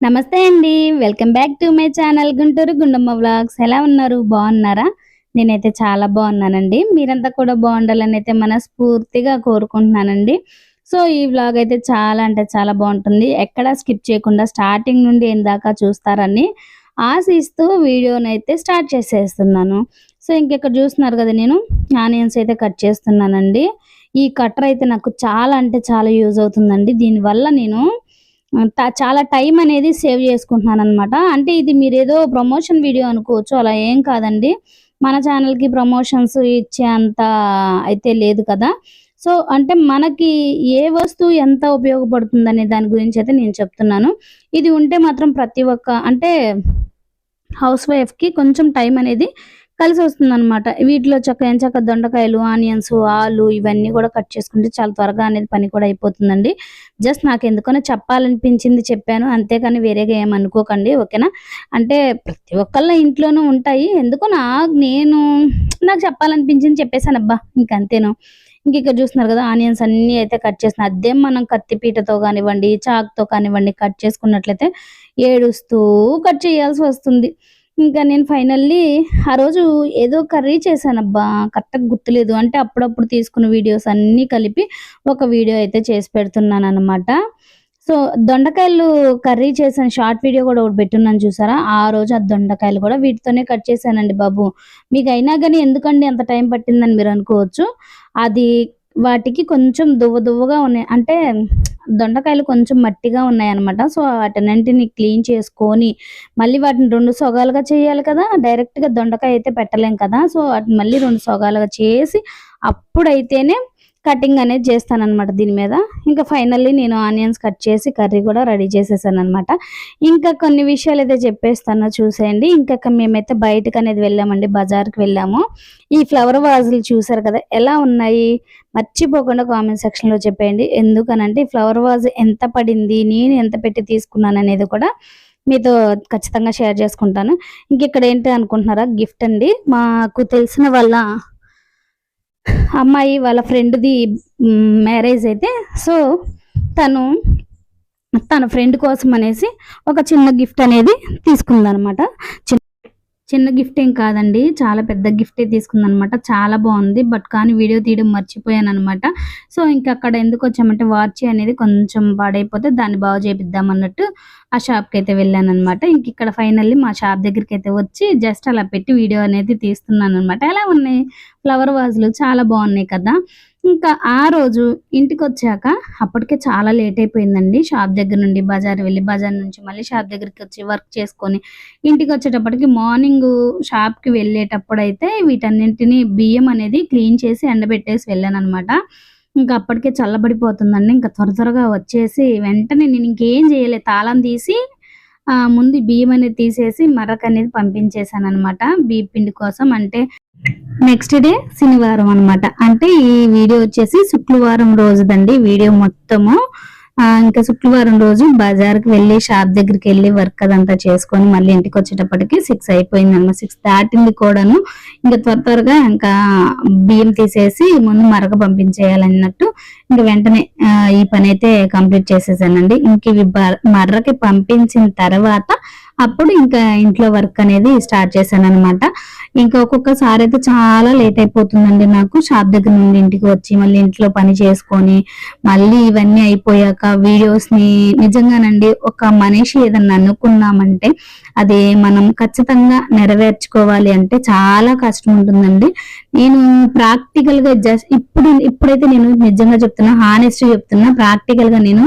నమస్తే అండి. Welcome back to my channel Guntur Gundamma vlogs. ఎలా ఉన్నారు? బాగున్నారా? నేనైతే చాలా బాగున్నానండి. మీరంతా కూడా బాగుండాలని అయితే మనస్ఫూర్తిగా కోరుకుంటున్నానండి. సో ఈ వ్లాగ్ అయితే చాలా అంటే చాలా బాగుంటుంది. ఎక్కడా స్కిప్ చేయకుండా స్టార్టింగ్ నుండి ఏం దాకా చూస్తారని ఆశిస్తూ వీడియోని అయితే స్టార్ట్ చేసేస్తున్నాను. సో ఇంకెక్కడ చూస్తున్నారు కదా నేను? ఆనియన్స్ అయితే కట్ చేస్తున్నానండి. ఈ కట్టర్ అయితే నాకు చాలా అంటే చాలా యూజ్ అవుతుందండి. దీనివల్ల నేను చాలా టైం అనేది సేవ్ చేసుకుంటున్నాను అనమాట అంటే ఇది మీరు ఏదో ప్రమోషన్ వీడియో అనుకోవచ్చు అలా ఏం కాదండి. మన ఛానల్కి ప్రమోషన్స్ ఇచ్చేంత అయితే లేదు కదా. సో అంటే మనకి ఏ వస్తువు ఎంత ఉపయోగపడుతుంది అనే దాని గురించి అయితే నేను చెప్తున్నాను. ఇది ఉంటే మాత్రం ప్రతి ఒక్క అంటే హౌస్ వైఫ్కి కొంచెం టైం అనేది కలిసి వస్తుంది అనమాట వీటిలో చక్క ఎంచక్క దొండకాయలు ఆనియన్స్ ఆలు ఇవన్నీ కూడా కట్ చేసుకుంటే చాలా త్వరగా అనేది పని కూడా అయిపోతుందండి. జస్ట్ నాకు ఎందుకనో చెప్పాలనిపించింది చెప్పాను. అంతేకాని వేరేగా ఏమనుకోకండి ఓకేనా? అంటే ప్రతి ఒక్కళ్ళ ఇంట్లోనూ ఉంటాయి. ఎందుకో నా నేను నాకు చెప్పాలనిపించింది చెప్పేశాను. అబ్బా ఇంకంతేను ఇంక ఇక్కడ చూస్తున్నారు కదా ఆనియన్స్ అన్ని అయితే కట్ చేసిన అదే మనం కత్తిపీటతో కానివ్వండి చాక్తో కానివ్వండి కట్ చేసుకున్నట్లయితే ఏడుస్తూ కట్ చేయాల్సి వస్తుంది. ఇంకా నేను ఫైనల్లీ ఆ రోజు ఏదో కర్రీ చేశానబ్బా కరెక్ట్గా గుర్తులేదు. అంటే అప్పుడప్పుడు తీసుకున్న వీడియోస్ అన్నీ కలిపి ఒక వీడియో అయితే చేసి పెడుతున్నాను అనమాట సో దొండకాయలు కర్రీ చేసిన షార్ట్ వీడియో కూడా ఒకటి పెట్టున్నాను చూసారా? ఆ రోజు ఆ దొండకాయలు కూడా వీటితోనే కట్ చేశానండి బాబు. మీకు అయినా కానీ ఎందుకండి అంత టైం పట్టిందని మీరు అనుకోవచ్చు. అది వాటికి కొంచెం దువ్వ దువ్వగా ఉన్నాయి. అంటే దొండకాయలు కొంచెం మట్టిగా ఉన్నాయి అనమాట సో వాటినంటిని క్లీన్ చేసుకొని మళ్ళీ వాటిని రెండు సొగాలుగా చేయాలి కదా. డైరెక్ట్గా దొండకాయ అయితే పెట్టలేం కదా. సో వాటిని మళ్ళీ రెండు సొగాలుగా చేసి అప్పుడైతేనే కటింగ్ అనేది చేస్తాను అనమాట దీని మీద. ఇంకా ఫైనల్లీ నేను ఆనియన్స్ కట్ చేసి కర్రీ కూడా రెడీ చేసేసాను అనమాట ఇంకా కొన్ని విషయాలు అయితే చెప్పేస్తాను చూసేయండి. ఇంకా మేమైతే బయటకు అనేది వెళ్ళామండి బజార్కి వెళ్ళాము. ఈ ఫ్లవర్ వాజులు చూసారు కదా ఎలా ఉన్నాయి? మర్చిపోకుండా కామెంట్ సెక్షన్లో చెప్పేయండి. ఎందుకనంటే ఫ్లవర్ వాజ్ ఎంత పడింది నేను ఎంత పెట్టి తీసుకున్నాను అనేది కూడా మీతో ఖచ్చితంగా షేర్ చేసుకుంటాను. ఇంక ఇక్కడ ఏంటి అనుకుంటున్నారా? గిఫ్ట్ అండి. మాకు తెలిసిన వాళ్ళ అమ్మాయి వాళ్ళ ఫ్రెండ్ది మ్యారేజ్ అయితే సో తను తన ఫ్రెండ్ కోసం అనేసి ఒక చిన్న గిఫ్ట్ అనేది తీసుకుందనమాట. చిన్న చిన్న గిఫ్ట్ ఏం కాదండి చాలా పెద్ద గిఫ్టే తీసుకుందనమాట. చాలా బాగుంది బట్ కానీ వీడియో తీయడం మర్చిపోయాను అనమాట సో ఇంకా అక్కడ ఎందుకు వచ్చామంటే వాచ్ అనేది కొంచెం పాడైపోతే దాన్ని బాగు చేపిద్దాం అన్నట్టు ఆ షాప్కి అయితే వెళ్ళాను అనమాట ఇంక ఇక్కడ ఫైనల్లీ మా షాప్ దగ్గరికి అయితే వచ్చి జస్ట్ అలా పెట్టి వీడియో అనేది తీస్తున్నాను అనమాట ఎలా ఉన్నాయి? ఫ్లవర్ వాజులు చాలా బాగున్నాయి కదా. ఇంకా ఆ రోజు ఇంటికి వచ్చాక అప్పటికే చాలా లేట్ అయిపోయిందండి. షాప్ దగ్గర నుండి బజార్ వెళ్ళి బజార్ నుంచి మళ్ళీ షాప్ దగ్గరికి వచ్చి వర్క్ చేసుకొని ఇంటికి వచ్చేటప్పటికి మార్నింగ్ షాప్కి వెళ్ళేటప్పుడు అయితే వీటన్నింటిని బియ్యం అనేది క్లీన్ చేసి ఎండబెట్టేసి వెళ్ళాను అనమాట ఇంకా అప్పటికే చల్లబడిపోతుందండి. ఇంకా త్వర త్వరగా వచ్చేసి వెంటనే నేను ఇంకేం చేయలేదు తాళం తీసి ముందు బియ్యం అనేది తీసేసి మరక అనేది పంపించేశాను అనమాట బియ్య పిండి కోసం అంటే నెక్స్ట్ డే శనివారం అనమాట అంటే ఈ వీడియో వచ్చేసి శుక్రవారం రోజుదండి వీడియో మొత్తము. ఇంకా శుక్రవారం రోజు బజార్కి వెళ్ళి షాప్ దగ్గరికి వెళ్ళి వర్క్ అదంతా చేసుకొని మళ్ళీ ఇంటికి వచ్చేటప్పటికి సిక్స్ అయిపోయింది అనమాట సిక్స్ దాటింది కూడాను. ఇంకా త్వర త్వరగా ఇంకా బియ్యం తీసేసి ముందు మరక పంపించేయాలన్నట్టు ఇంకా వెంటనే ఈ పని అయితే కంప్లీట్ చేసేసానండి. ఇంక ఇవి మర్రకి పంపించిన తర్వాత అప్పుడు ఇంకా ఇంట్లో వర్క్ అనేది స్టార్ట్ చేశాను అనమాట ఇంకా ఒక్కొక్కసారి అయితే చాలా లేట్ అయిపోతుందండి నాకు. షాప్ దగ్గర నుండి ఇంటికి వచ్చి మళ్ళీ ఇంట్లో పని చేసుకొని మళ్ళీ ఇవన్నీ అయిపోయాక వీడియోస్ని నిజంగానండి ఒక మనిషి ఏదన్నా అనుకున్నామంటే అది మనం ఖచ్చితంగా నెరవేర్చుకోవాలి అంటే చాలా కష్టం ఉంటుందండి. నేను ప్రాక్టికల్గా జస్ట్ ఇప్పుడు ఇప్పుడైతే నేను నిజంగా చెప్తున్నా హానెస్ట్ చెప్తున్నా ప్రాక్టికల్గా నేను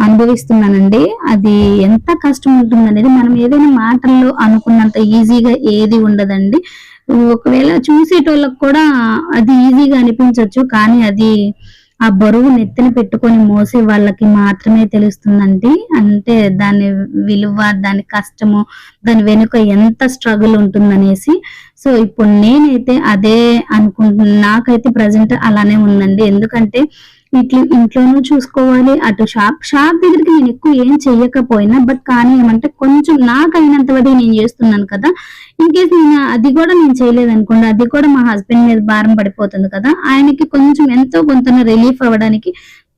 అనుభవిస్తున్నానండి. అది ఎంత కష్టం ఉంటుందనేది మనం ఏదైనా మాటల్లో అనుకున్నంత ఈజీగా ఏది ఉండదండి. ఒకవేళ చూసేటోళ్ళకి కూడా అది ఈజీగా అనిపించవచ్చు కానీ అది ఆ బరువు నెత్తిన పెట్టుకొని మోసే వాళ్ళకి మాత్రమే తెలుస్తుందండి. అంటే దాని విలువ దాని కష్టము దాని వెనుక ఎంత స్ట్రగుల్ ఉంటుందనేసి. సో ఇప్పుడు నేనైతే అదే అనుకుంటున్నా నాకైతే ప్రజెంట్ అలానే ఉందండి. ఎందుకంటే ఇట్లు ఇంట్లోనూ చూసుకోవాలి. అటు షాప్ షాప్ దగ్గరికి నేను ఎక్కువ ఏం చెయ్యకపోయినా బట్ కానీ ఏమంటే కొంచెం నాకు అయినంత వరకు నేను చేస్తున్నాను కదా. ఇన్ కేస్ నేను అది కూడా నేను చేయలేదు అనుకోండి అది కూడా మా హస్బెండ్ మీద భారం పడిపోతుంది కదా. ఆయనకి కొంచెం ఎంతో కొంత రిలీఫ్ అవ్వడానికి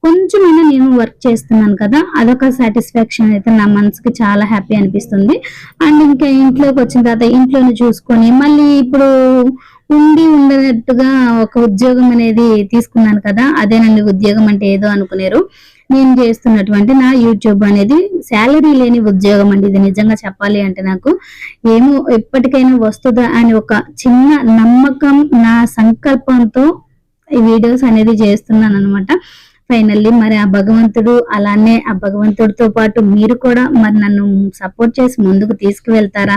కొంచెమైనా నేను వర్క్ చేస్తున్నాను కదా. అదొక సాటిస్ఫాక్షన్ అయితే నా మనసుకి చాలా హ్యాపీ అనిపిస్తుంది. అండ్ ఇంకా ఇంట్లోకి వచ్చిన తర్వాత ఇంట్లోనే చూసుకొని మళ్ళీ ఇప్పుడు ఉండి ఉండనట్టుగా ఒక ఉద్యోగం అనేది తీసుకున్నాను కదా అదేనండి ఉద్యోగం అంటే ఏదో అనుకునేరు. నేను చేస్తున్నటువంటి నా యూట్యూబ్ అనేది శాలరీ లేని ఉద్యోగం అండి. ఇది నిజంగా చెప్పాలి అంటే నాకు ఏమో ఎప్పటికైనా వస్తుందా అని ఒక చిన్న నమ్మకం నా సంకల్పంతో ఈ వీడియోస్ అనేది చేస్తున్నాను అనమాట ఫైనల్లీ మరి ఆ భగవంతుడు అలానే ఆ భగవంతుడితో పాటు మీరు కూడా మరి నన్ను సపోర్ట్ చేసి ముందుకు తీసుకువెళ్తారా?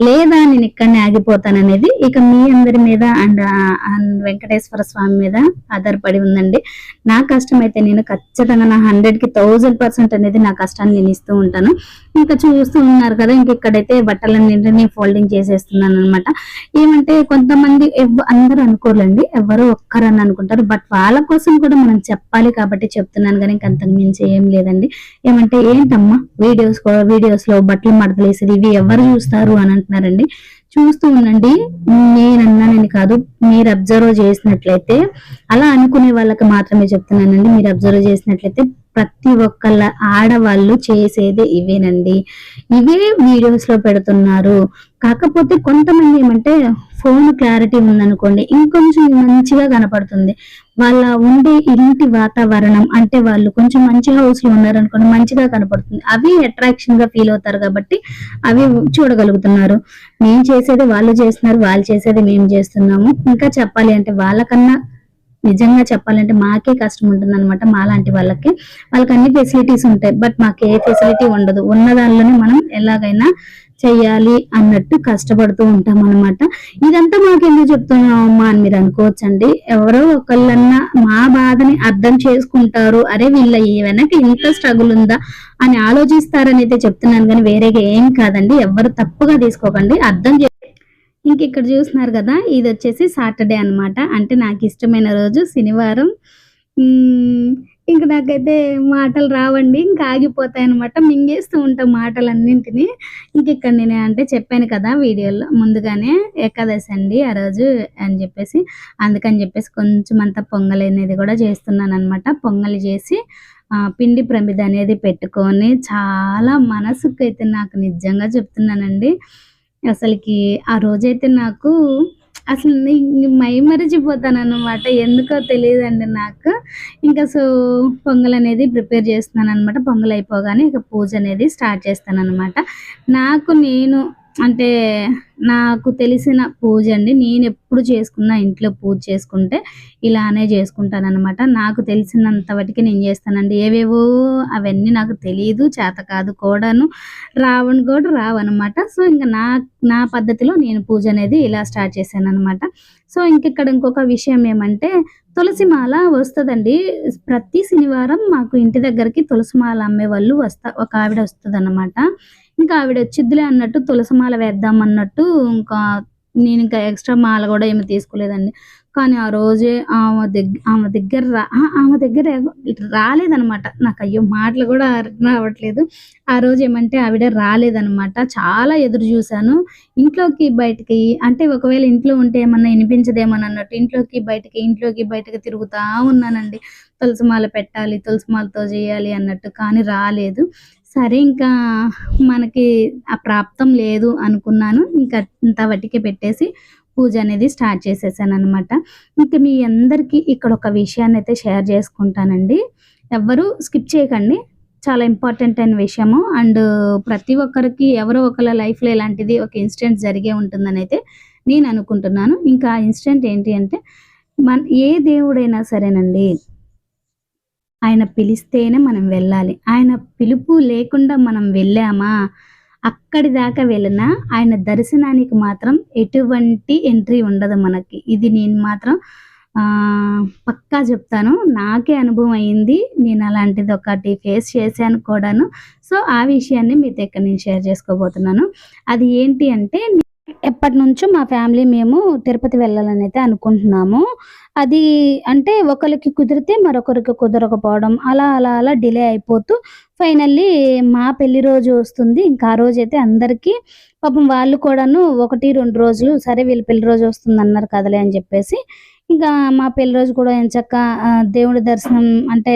లేదా నేను ఇక్కడనే ఆగిపోతాను అనేది ఇక మీ అందరి మీద అండ్ వెంకటేశ్వర స్వామి మీద ఆధారపడి ఉందండి. నా కష్టం అయితే నేను ఖచ్చితంగా నా హండ్రెడ్కి థౌజండ్ పర్సెంట్ అనేది నా కష్టాన్ని నేను ఇస్తూ ఉంటాను. ఇంకా చూస్తూ ఉన్నారు కదా ఇంక ఇక్కడైతే బట్టలన్నింటినీ ఫోల్డింగ్ చేసేస్తున్నాను అనమాట ఏమంటే కొంతమంది అందరూ అనుకోలేండి ఎవరో ఒక్కరని అనుకుంటారు. బట్ వాళ్ళ కోసం కూడా మనం చెప్పాలి కాబట్టి చెప్తున్నాను కానీ ఇంకా అంతకు మించి ఏం లేదండి. ఏమంటే ఏంటమ్మా వీడియోస్ వీడియోస్లో బట్టలు మడతలేసేది ఇవి ఎవరు చూస్తారు? అని అంటున్నారండి చూస్తూ ఉండండి. నేనన్నానని కాదు మీరు అబ్జర్వ్ చేసినట్లయితే అలా అనుకునే వాళ్ళకి మాత్రమే చెప్తున్నానండి. మీరు అబ్జర్వ్ చేసినట్లయితే ప్రతి ఒక్కళ్ళ ఆడవాళ్ళు చేసేదే ఇవేనండి. ఇవే వీడియోస్లో పెడుతున్నారు. కాకపోతే కొంతమంది ఏమంటే ఫోన్ క్లారిటీ ఉందనుకోండి ఇంకొంచెం మంచిగా కనపడుతుంది. వాళ్ళ ఉండే ఇంటి వాతావరణం అంటే వాళ్ళు కొంచెం మంచి హౌస్లో ఉన్నారనుకోండి మంచిగా కనపడుతుంది. అవి అట్రాక్షన్గా ఫీల్ అవుతారు కాబట్టి అవి చూడగలుగుతున్నారు. మేము చేసేది వాళ్ళు చేస్తున్నారు వాళ్ళు చేసేది మేము చేస్తున్నాము. ఇంకా చెప్పాలి అంటే వాళ్ళకన్నా నిజంగా చెప్పాలంటే మాకే కష్టం ఉంటుంది అనమాట మాలాంటి వాళ్ళకి. వాళ్ళకి అన్ని ఫెసిలిటీస్ ఉంటాయి బట్ మాకు ఏ ఫెసిలిటీ ఉండదు. ఉన్న దానిలోనే మనం ఎలాగైనా చెయ్యాలి అన్నట్టు కష్టపడుతూ ఉంటాం అనమాట ఇదంతా మాకు ఎందుకు చెప్తున్నాం అమ్మా అని మీరు అనుకోవచ్చండి. ఎవరో ఒకళ్ళన్నా మా బాధని అర్థం చేసుకుంటారు. అరే వీళ్ళ ఈ వెనక ఇంత స్ట్రగుల్ ఉందా అని ఆలోచిస్తారని అయితే చెప్తున్నాను కానీ వేరేగా ఏం కాదండి. ఎవరు తప్పుగా తీసుకోకండి. అర్థం చే ఇంక ఇక్కడ చూస్తున్నారు కదా ఇది వచ్చేసి సాటర్డే అన్నమాట. అంటే నాకు ఇష్టమైన రోజు శనివారం. ఇంక నాకైతే మాటలు రావండి ఇంకా ఆగిపోతాయి అనమాట మింగేస్తూ ఉంటాం మాటలన్నింటినీ. ఇంక ఇక్కడ నేను అంటే చెప్పాను కదా వీడియోలో ముందుగానే ఏకాదశి అండి ఆ రోజు అని చెప్పేసి. అందుకని చెప్పేసి కొంచెం అంత పొంగల్ అనేది కూడా చేస్తున్నాను అనమాట పొంగలి చేసి పిండి ప్రమిద అనేది పెట్టుకొని చాలా మనసుకు అయితే నాకు నిజంగా చెప్తున్నానండి. అసలుకి ఆ రోజైతే నాకు అసలు నీ- మై మరిచిపోతాను అనమాట ఎందుకో తెలియదండి నాకు. ఇంకా సో పొంగల్ అనేది ప్రిపేర్ చేస్తున్నాను అనమాట పొంగల్ అయిపోగానే ఇక పూజ అనేది స్టార్ట్ చేస్తాను అనమాట నాకు నేను అంటే నాకు తెలిసిన పూజ అండి. నేను ఎప్పుడు చేసుకున్న ఇంట్లో పూజ చేసుకుంటే ఇలానే చేసుకుంటాను అనమాట నాకు తెలిసినంత వాటికి నేను చేస్తానండి. ఏవేవో అవన్నీ నాకు తెలియదు చేత కాదు కూడాను. రావని కూడా రావనమాట సో ఇంకా నా నా పద్ధతిలో నేను పూజ అనేది ఇలా స్టార్ట్ చేశాను అనమాట సో ఇంక ఇక్కడ ఇంకొక విషయం ఏమంటే తులసి మాల వస్తుందండి. ప్రతి శనివారం మాకు ఇంటి దగ్గరికి తులసి మాల అమ్మే వాళ్ళు వస్తా ఒక ఆవిడ వస్తుంది ఇంకా ఆవిడ వచ్చిద్దిలే అన్నట్టు తులసి మాల వేద్దాం అన్నట్టు ఇంకా నేను ఇంకా ఎక్స్ట్రా మాల కూడా ఏమి తీసుకోలేదండి. కానీ ఆ రోజే ఆమె దగ్గర ఆమె దగ్గర రా ఆ, ఆమె దగ్గర రాలేదనమాట నాకు అయ్యో మాటలు కూడా రావట్లేదు. ఆ రోజు ఏమంటే ఆవిడ రాలేదనమాట చాలా ఎదురు చూశాను. ఇంట్లోకి బయటికి అంటే ఒకవేళ ఇంట్లో ఉంటే ఏమన్నా వినిపించదేమని అన్నట్టు ఇంట్లోకి బయటికి ఇంట్లోకి బయటకి తిరుగుతా ఉన్నానండి. తులసిమాల పెట్టాలి తులసిమాలతో చేయాలి అన్నట్టు కానీ రాలేదు. సరే ఇంకా మనకి ఆ ప్రాప్తం లేదు అనుకున్నాను. ఇంకా ఇంత వట్టికి పెట్టేసి పూజ అనేది స్టార్ట్ చేసేసాను అనమాట ఇంకా మీ అందరికీ ఇక్కడ ఒక విషయాన్ని అయితే షేర్ చేసుకుంటానండి. ఎవ్వరూ స్కిప్ చేయకండి. చాలా ఇంపార్టెంట్ అయిన విషయము. అండ్ ప్రతి ఒక్కరికి ఎవరో ఒకళ్ళ లైఫ్లో ఇలాంటిది ఒక ఇన్సిడెంట్ జరిగే ఉంటుందని అయితే నేను అనుకుంటున్నాను. ఇంకా ఆ ఇన్సిడెంట్ ఏంటి అంటే మన ఏ దేవుడైనా సరేనండి ఆయన పిలిస్తేనే మనం వెళ్ళాలి. ఆయన పిలుపు లేకుండా మనం వెళ్ళామా? అక్కడి దాకా వెళ్ళినా ఆయన దర్శనానికి మాత్రం ఎటువంటి ఎంట్రీ ఉండదు మనకి. ఇది నేను మాత్రం పక్కా చెప్తాను. నాకే అనుభవం అయింది. నేను అలాంటిది ఒకటి ఫేస్ చేశాను కూడాను. సో ఆ విషయాన్ని మీతో ఇక్కడ నేను షేర్ చేసుకోబోతున్నాను. అది ఏంటి అంటే ఎప్పటి నుంచో మా ఫ్యామిలీ మేము తిరుపతి వెళ్ళాలని అయితే అనుకుంటున్నాము. అది అంటే ఒకరికి కుదిరితే మరొకరికి కుదరకపోవడం అలా అలా అలా డిలే అయిపోతూ ఫైనల్లీ మా పెళ్ళి రోజు వస్తుంది. ఇంకా ఆ రోజు అయితే అందరికీ పాపం వాళ్ళు కూడాను ఒకటి రెండు రోజులు సరే వీళ్ళ పెళ్ళి రోజు వస్తుంది అన్నారు కదలే అని చెప్పేసి ఇంకా మా పెళ్ళి రోజు కూడా ఎంచక్క దేవుడి దర్శనం అంటే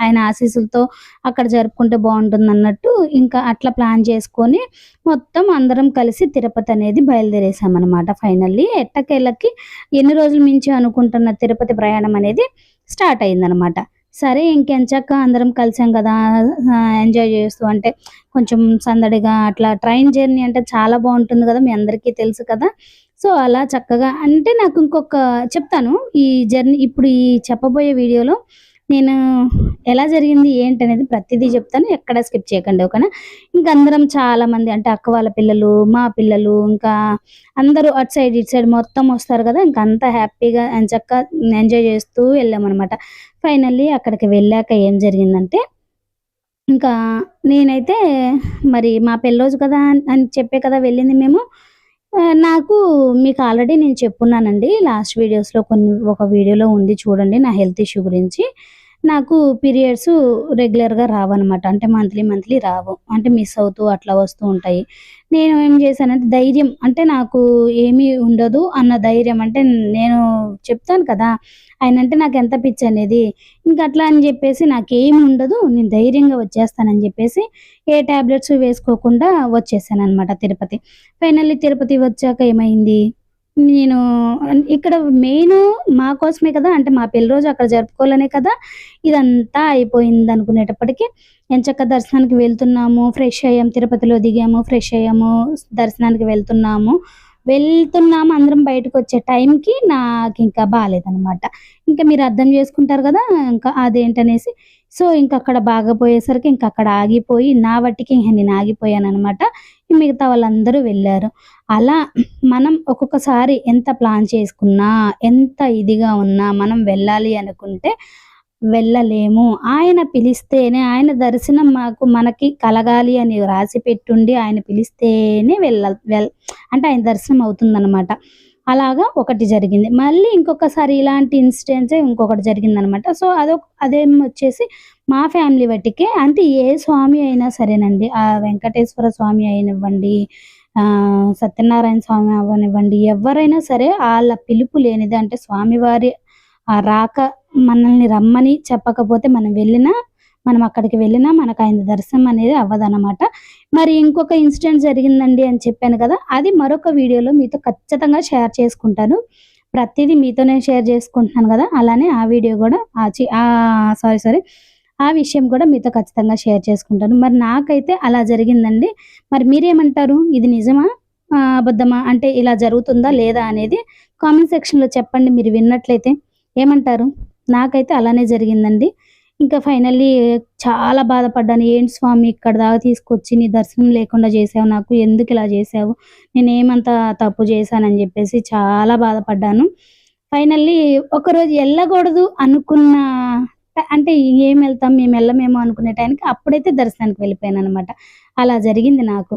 ఆయన ఆశీస్సులతో అక్కడ జరుపుకుంటే బాగుంటుంది అన్నట్టు ఇంకా అట్లా ప్లాన్ చేసుకొని మొత్తం అందరం కలిసి తిరుపతి అనేది బయలుదేరేసామన్నమాట ఫైనల్లీ. ఎట్టకేళ్ళకి ఎన్ని రోజుల మించి అనుకుంటున్న తిరుపతి ప్రయాణం అనేది స్టార్ట్ అయిందనమాట సరే ఇంకెంచాక అందరం కలిసాం కదా ఎంజాయ్ చేస్తూ అంటే కొంచెం సందడిగా అట్లా ట్రైన్ జర్నీ అంటే చాలా బాగుంటుంది కదా మీ అందరికీ తెలుసు కదా. సో అలా చక్కగా అంటే నాకు ఇంకొక చెప్తాను. ఈ జర్నీ ఇప్పుడు ఈ చెప్పబోయే వీడియోలో నేను ఎలా జరిగింది ఏంటి అనేది ప్రతిదీ చెప్తాను. ఎక్కడ స్కిప్ చేయకండి ఓకేనా? ఇంకా అందరం చాలా మంది అంటే అక్క వాళ్ళ పిల్లలు మా పిల్లలు ఇంకా అందరూ అటు సైడ్ ఇటు సైడ్ మొత్తం వస్తారు కదా. ఇంకా అంతా హ్యాపీగా చక్క ఎంజాయ్ చేస్తూ వెళ్ళామన్నమాట. ఫైనల్లీ అక్కడికి వెళ్ళాక ఏం జరిగిందంటే ఇంకా నేనైతే మరి మా పెళ్ళి రోజు కదా అని- అని చెప్పే కదా వెళ్ళింది మేము. నాకు మీకు ఆల్రెడీ నేను చెప్పున్నానండి. లాస్ట్ వీడియోస్లో కొన్ని ఒక వీడియోలో ఉంది చూడండి నా హెల్త్ ఇష్యూ గురించి. నాకు పీరియడ్స్ రెగ్యులర్గా రావన్నమాట. అంటే మంత్లీ మంత్లీ రావు. అంటే మిస్ అవుతూ అట్లా వస్తూ ఉంటాయి. నేను ఏం చేశానంటే ధైర్యం. అంటే నాకు ఏమీ ఉండదు అన్న ధైర్యం. అంటే నేను చెప్తాను కదా ఆయన అంటే నాకు ఎంత పిచ్చి అనేది. ఇంకా అట్లా అని చెప్పేసి నాకేమి ఉండదు. నేను ధైర్యంగా వచ్చేస్తానని చెప్పేసి ఏ టాబ్లెట్స్ వేసుకోకుండా వచ్చేసాను అనమాట తిరుపతి. ఫైనల్లీ తిరుపతి వచ్చాక ఏమైంది? నేను ఇక్కడ మెయిన్ మా కోసమే కదా అంటే మా పెళ్ళి రోజు అక్కడ జరుపుకోవాలనే కదా ఇదంతా అయిపోయింది అనుకునేటప్పటికి ఎంచక్క దర్శనానికి వెళ్తున్నాము ఫ్రెష్ అయ్యాము తిరుపతిలో దిగాము ఫ్రెష్ అయ్యాము దర్శనానికి వెళ్తున్నాము. వెళ్తున్నాము అందరం బయటకు వచ్చే టైంకి నాకు ఇంకా బాగాలేదనమాట ఇంకా మీరు అర్థం చేసుకుంటారు కదా ఇంకా అదేంటనేసి. సో ఇంకా అక్కడ బాగా పోయేసరికి ఇంకా అక్కడ ఆగిపోయి నా వట్టికి ఇంకా నేను ఆగిపోయాను అనమాట మిగతా వాళ్ళందరూ వెళ్ళారు. అలా మనం ఒక్కొక్కసారి ఎంత ప్లాన్ చేసుకున్నా ఎంత ఇదిగా ఉన్నా మనం వెళ్ళాలి అనుకుంటే వెళ్ళలేము. ఆయన పిలిస్తేనే ఆయన దర్శనం మాకు మనకి కలగాలి అని రాసి పెట్టుండి ఆయన పిలిస్తేనే వెళ్ళ వెల్ అంటే ఆయన దర్శనం అవుతుందన్నమాట. అలాగా ఒకటి జరిగింది. మళ్ళీ ఇంకొకసారి ఇలాంటి ఇన్సిడెంట్సే ఇంకొకటి జరిగిందనమాట సో అదొక అదేం వచ్చేసి మా ఫ్యామిలీ బట్టికే అంటే ఏ స్వామి అయినా సరేనండి ఆ వెంకటేశ్వర స్వామి అయినివ్వండి సత్యనారాయణ స్వామి అవనివ్వండి ఎవరైనా సరే వాళ్ళ పిలుపు లేనిది అంటే స్వామివారి ఆ రాక మనల్ని రమ్మని చెప్పకపోతే మనం వెళ్ళినా మనం అక్కడికి వెళ్ళినా మనకు ఆయన దర్శనం అనేది అవ్వదన్నమాట. మరి ఇంకొక ఇన్సిడెంట్ జరిగిందండి అని చెప్పాను కదా అది మరొక వీడియోలో మీతో ఖచ్చితంగా షేర్ చేసుకుంటాను. ప్రతిదీ మీతోనే షేర్ చేసుకుంటున్నాను కదా అలానే ఆ వీడియో కూడా ఆ సారీ సారీ ఆ విషయం కూడా మీతో ఖచ్చితంగా షేర్ చేసుకుంటాను. మరి నాకైతే అలా జరిగిందండి. మరి మీరేమంటారు? ఇది నిజమా? అబద్ధమా? అంటే ఇలా జరుగుతుందా లేదా అనేది కామెంట్ సెక్షన్లో చెప్పండి మీరు విన్నట్లయితే. ఏమంటారు? నాకైతే అలానే జరిగిందండి. ఇంకా ఫైనల్లీ చాలా బాధపడ్డాను. ఏంటి స్వామి ఇక్కడ దాకా తీసుకొచ్చి నీ దర్శనం లేకుండా చేసావు నాకు ఎందుకు ఇలా చేసావు? నేను ఏమంత తప్పు చేశానని చెప్పేసి చాలా బాధపడ్డాను. ఫైనల్లీ ఒకరోజు వెళ్ళకూడదు అనుకున్న అంటే ఏం వెళ్తాం మేము వెళ్ళమేమో అనుకునే టైంకి అప్పుడైతే దర్శనానికి వెళ్ళిపోయాను అనమాట అలా జరిగింది నాకు.